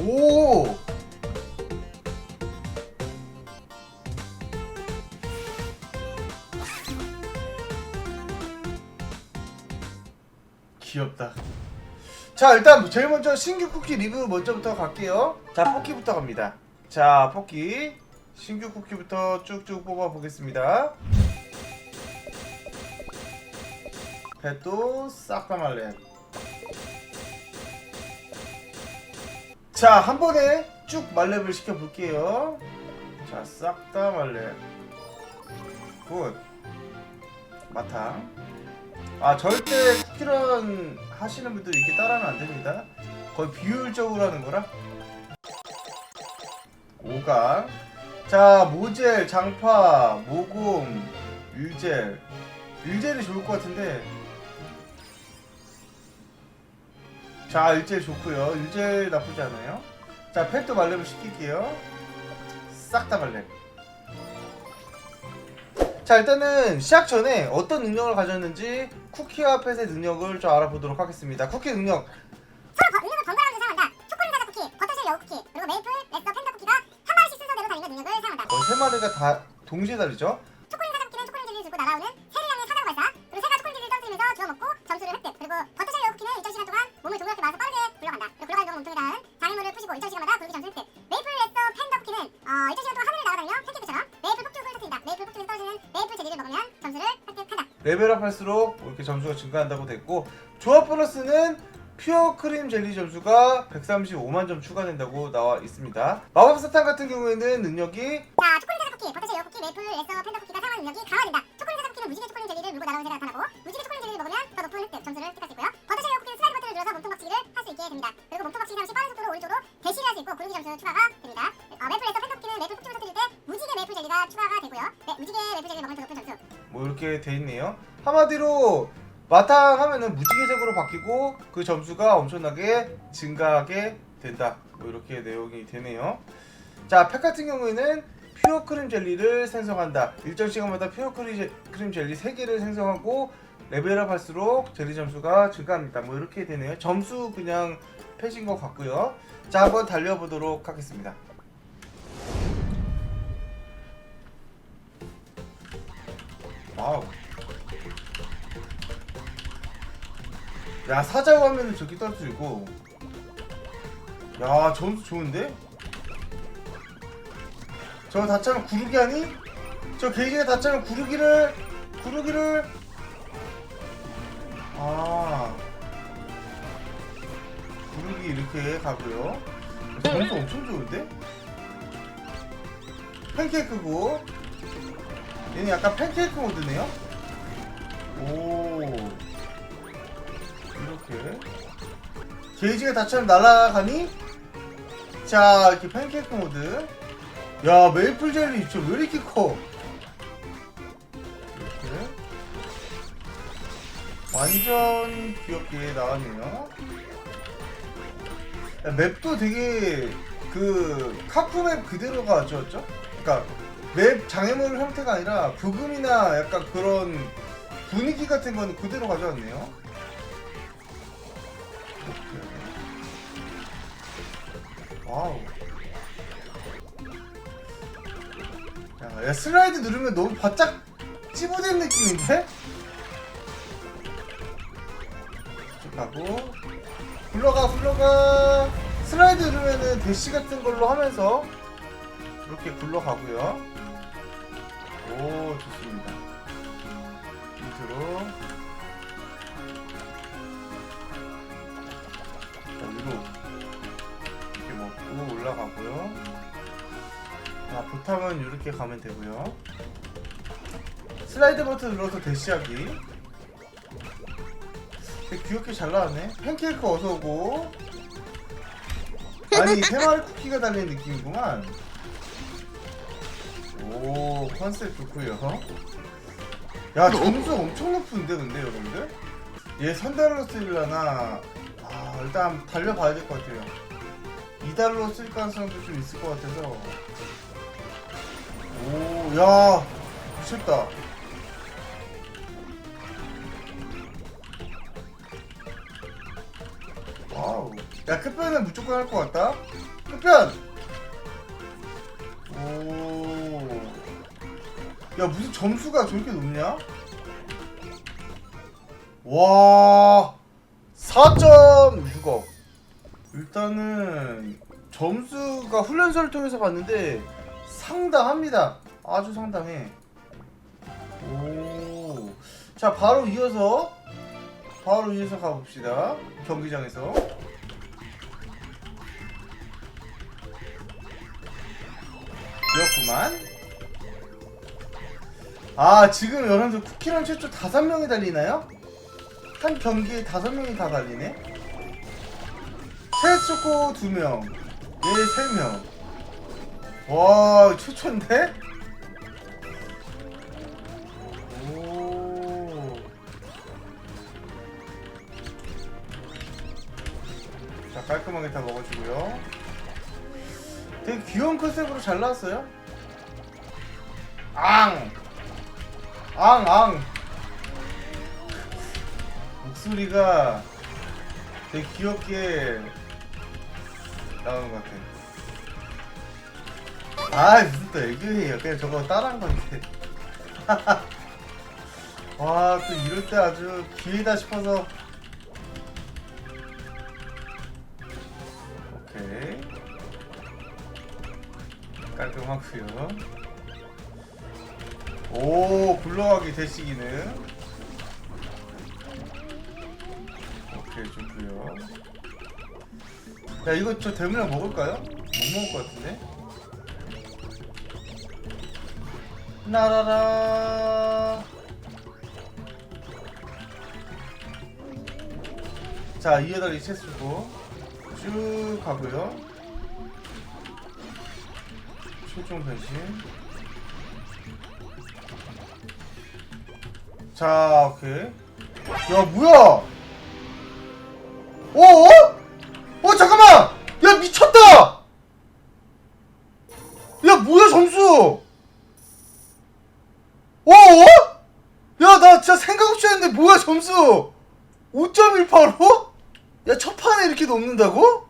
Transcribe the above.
오! 귀엽다. 자, 일단 제일 먼저 신규 쿠키 리뷰 먼저부터 갈게요. 자, 포키부터 갑니다. 자, 포키. 신규 쿠키부터 쭉쭉 뽑아 보겠습니다. 배도 싹다 말래. 자, 한 번에 쭉 말렙을 시켜 볼게요. 자, 싹 다 말렙. 굿. 마탕. 아, 절대 쿠키런 하시는 분들 이렇게 따라하면 안 됩니다. 거의 비효율적으로 하는 거라. 5강. 자, 모젤, 장파, 모곰, 율젤. 율젤이 좋을 것 같은데. 자, 율젤 좋고요. 율젤 나쁘지 않아요. 자, 펫도 말렙을 시킬게요. 싹다 말렙. 자, 일단은 시작 전에 어떤 능력을 가졌는지 쿠키와 펫의 능력을 좀 알아보도록 하겠습니다. 쿠키 능력. 서로 거- 능력을 번갈아가면서 사용한다. 초콜릿 사자 쿠키, 버터쉘 여우 쿠키, 그리고 메이플, 레스터, 펜타 쿠키가 한 마리씩 순서대로 달리는 능력을 사용한다. 거의 세 마리가 다 동시에 달리죠. 2000시간마다 돌비 점수를 획득 메이플 에서 팬더 쿠키는 어, 2000시간 동안 하늘을 날아다니며 팬케이크처럼? 메이플 폭죽을 터뜨린다. 메이플 폭죽에서 떨어지는 메이플 재질을 먹으면 점수를 획득한다. 레벨업 할수록 이렇게 점수가 증가한다고 됐고 조합 보너스는 퓨어 크림 젤리 점수가 135만 점 추가된다고 나와 있습니다. 마법 사탕 같은 경우에는 능력이 자 초콜릿 사자 쿠키, 버터쉘 요 쿠키, 메이플 에서 팬더 쿠키가 사용하는 능력이 강화된다. 초콜릿 사자 쿠키는 무지개 초콜릿 젤리를 물고 날아오는 젤리가 나타나고. 무지개 초콜릿 젤리를 먹으면 더 높은 점수를 획득할 수 있고요. 있게 됩니다. 그리고 몸통 박치기 상시 빠른 속도로 오른쪽으로 대시를 할 수 있고 구르기 점수 추가가 됩니다. 어, 메이플, 레스터, 펜타 쿠키는 메이플 폭죽을 터뜨릴 때 무지개 메이플 젤리가 추가가 되고요. 네, 무지개 메이플 젤리를 먹으면 더 높은 점수. 뭐 이렇게 돼 있네요. 한마디로 마탕 하면은 무지개색으로 바뀌고 그 점수가 엄청나게 증가하게 된다. 뭐 이렇게 내용이 되네요. 자, 팩 같은 경우에는 퓨어 크림 젤리를 생성한다. 일정 시간마다 퓨어 크림 젤리 3개를 생성하고 레벨업 할수록 젤리 점수가 증가합니다. 뭐 이렇게 되네요. 점수 그냥 패신 것 같고요. 자, 한번 달려보도록 하겠습니다. 와우. 야 사자 화면은 저기 떨어뜨리고 야 점수 좋은데? 저거 다 차면 구르기 하니? 저 게이지가 다 차면 구르기를 구르기를 아. 구르기 이렇게 가고요. 점수 엄청 좋은데? 팬케이크고 얘는 약간 팬케이크 모드네요. 오. 이렇게. 게이지가 다처럼 날아가니? 자 이렇게 팬케이크 모드. 야 메이플 젤리 진짜 왜 이렇게 커 완전 귀엽게 나왔네요 야, 맵도 되게 그 카프 맵 그대로가 가져왔죠 그러니까 맵 장애물 형태가 아니라 부금이나 약간 그런 분위기 같은 거는 그대로 가져왔네요 와우. 야, 야, 슬라이드 누르면 너무 바짝 찌부된 느낌인데? 가고 굴러가 굴러가 슬라이드 누르면은 대시 같은 걸로 하면서 이렇게 굴러가고요 오 좋습니다 밑으로 자 위로 이렇게 먹고 올라가고요. 아, 보탐은 이렇게 가면 되고요. 슬라이드 버튼 눌러서 대시하기. 되게 귀엽게 잘 나왔네. 팬케이크 어서 오고. 아니 세 마리 쿠키가 달리는 느낌이구만. 오 컨셉 좋고요. 야 점수 엄청 높은데 근데 여러분들? 얘 선달로 쓰려나? 아 일단 달려봐야 될 것 같아요. 2달러 쓸 가능성도 좀 있을 것 같아서 오, 야 미쳤다 야 끝변은 무조건 할 것 같다. 끝변! 오야 무슨 점수가 저렇게 높냐? 와. 4.6억 일단은 점수가 훈련소를 통해서 봤는데 상당합니다. 아주 상당해. 오자 바로 이어서 바로 이어서 가봅시다. 경기장에서 귀엽구만 아 지금 여러분들 쿠키런 최초 다섯 명이 달리나요? 한 경기에 다섯 명이 다 달리네 최초코 두명 얘 세명 와 최초인데? 오. 자 깔끔하게 다 먹어주고요 되게 귀여운 컨셉으로 잘 나왔어요 앙! 앙! 앙! 목소리가 되게 귀엽게 나오는 것 같아 아 무슨 또 애교해요 그냥 저거 따라한 건데 와 또 이럴 때 아주 기회다 싶어서 오케이 깔끔하고요 오 굴러가기 대시기는. 오케이 좋고요. 야 이거 저 대문에 먹을까요? 못 먹을 것 같은데? 나라라. 자 이어다 리셋 주고 쭉 가고요. 최종 변신 자 오케이 야 뭐야 어? 어 잠깐만 야 미쳤다 야 뭐야 점수 어? 야 나 진짜 생각 없이 했는데 뭐야 점수 5.185? 야첫 판에 이렇게 넘는다고?